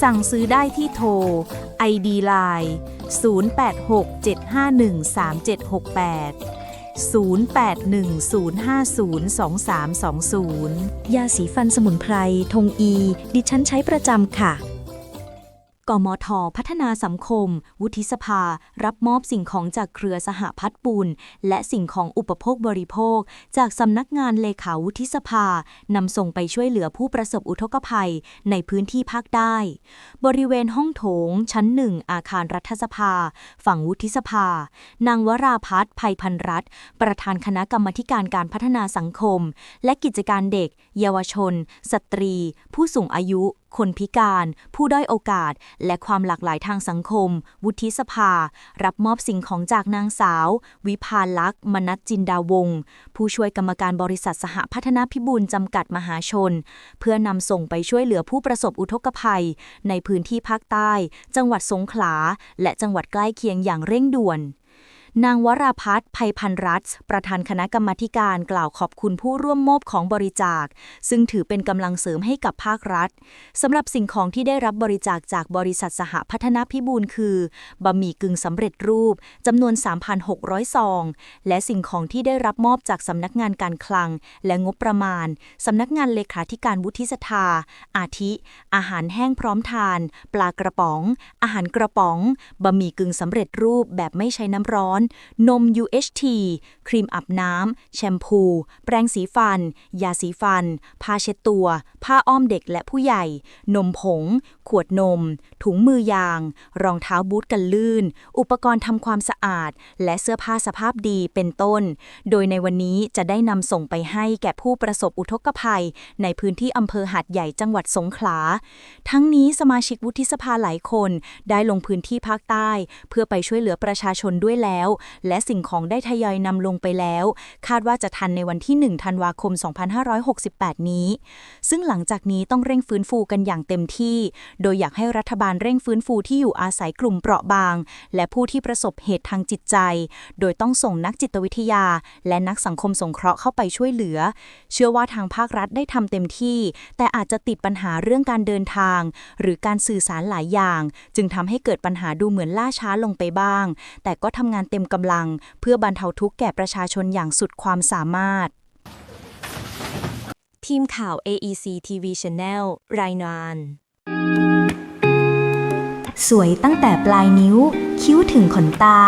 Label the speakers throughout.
Speaker 1: สั่งซื้อได้ที่โทร ID Line 0867513768 0810502320
Speaker 2: ยาสีฟันสมุนไพร ทงอี ดิฉันใช้ประจำค่ะ
Speaker 1: กมท พัฒนาสังคม วุฒิสภา รับมอบสิ่งของจากเครือสหพัฒน์ปูน และสิ่งของอุปโภคบริโภค จากสำนักงานเลขาวุฒิสภานำส่งไปช่วยเหลือผู้ประสบอุทกภัยในพื้นที่ภาคใต้ บริเวณห้องโถง ชั้นหนึ่งอาคารรัฐสภา ฝั่งวุฒิสภา นางวราพัฒน์ภัยพันรัตน์ประธานคณะกรรมการการพัฒนาสังคม และกิจการเด็ก เยาวชน สตรี ผู้สูงอายุ คนพิการ ผู้ด้อยโอกาส และความหลากหลายทางสังคม วุฒิสภา รับมอบสิ่งของจากนางสาว วิภาลักษณ์มนัจินดาวงศ์ผู้ช่วยกรรมการบริษัทสหพัฒนาพิบูลจำกัดมหาชน เพื่อนำส่งไปช่วยเหลือผู้ประสบอุทกภัย ในพื้นที่ภาคใต้ จังหวัดสงขลา และจังหวัดใกล้เคียงอย่างเร่งด่วน นางวราพัฒน์ภัยพันรัตน์ประธานคณะกรรมการกล่าวขอบคุณผู้ร่วมมอบของบริจาค ซึ่งถือเป็นกำลังเสริมให้กับภาครัฐสำหรับสิ่งของที่ได้รับบริจาคจากบริษัทสหพัฒนาพิบูลคือบะหมี่กึ่งสำเร็จรูปจำนวน 3,600 ซอง และสิ่งของที่ได้รับมอบจากสำนักงานการคลัง และงบประมาณสำนักงานเลขาธิการวุฒิสภาอาทิ อาหารแห้งพร้อมทาน ปลากระป๋อง อาหารกระป๋องบะหมี่กึ่งสำเร็จรูปแบบไม่ใช้น้ำร้อนนม UHT ครีมอาบน้ำ แชมพู แปรงสีฟัน ยาสีฟัน ผ้าเช็ดตัว ผ้าอ้อมเด็กและผู้ใหญ่ นมผง ขวดนม ถุงมือยาง รองเท้าบูทกันลื่น อุปกรณ์ทำความสะอาด และเสื้อผ้าสภาพดีเป็นต้น โดยในวันนี้จะได้นำส่งไปให้แก่ผู้ประสบอุทกภัย ในพื้นที่อำเภอหาดใหญ่จังหวัดสงขลา ทั้งนี้สมาชิกวุฒิสภาหลายคน ได้ลงพื้นที่ภาคใต้ เพื่อไปช่วยเหลือประชาชนด้วยแล้วและสิ่งของได้ทยอยนำลงไปแล้ว คาดว่าจะทันในวันที่ 1 ธันวาคม 2568 นี้ ซึ่งหลังจากนี้ต้องเร่งฟื้นฟูกันอย่างเต็มที่ โดยอยากให้รัฐบาลเร่งฟื้นฟูที่อยู่อาศัยกลุ่มเปราะบาง และผู้ที่ประสบเหตุทางจิตใจ โดยต้องส่งนักจิตวิทยา และนักสังคมสงเคราะห์เข้าไปช่วยเหลือ เชื่อว่าทางภาครัฐได้ทำเต็มที่ แต่อาจจะติดปัญหาเรื่องการเดินทาง หรือการสื่อสารหลายอย่าง จึงทำให้เกิดปัญหาดูเหมือนล่าช้าลงไปบ้าง แต่ก็ทำงานเต็มมกำลัง เพื่อบรรเทาทุกข์แก่ประชาชนอย่างสุดความสามารถ
Speaker 2: ทีมข่าว AEC TV Channel รายงาน
Speaker 1: สวยตั้งแต่ปลายนิ้ว คิ้วถึงขนตา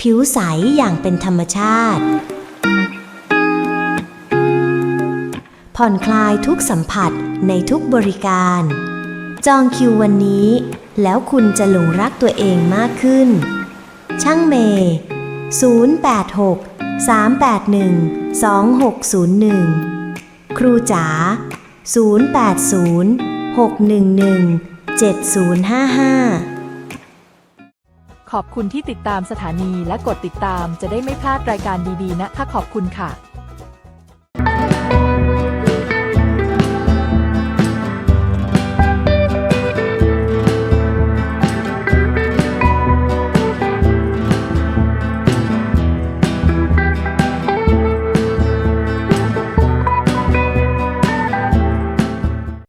Speaker 2: ผิวใสอย่างเป็นธรรมชาติ ผ่อนคลายทุกสัมผัสในทุกบริการ จองคิววันนี้ แล้วคุณจะหลงรักตัวเองมากขึ้น ช่างเมย์086 381 2601 ครูจ๋า080 611 7055
Speaker 3: ขอบคุณที่ติดตามสถานีและกดติดตามจะได้ไม่พลาดรายการดีๆนะคะขอบคุณค่ะ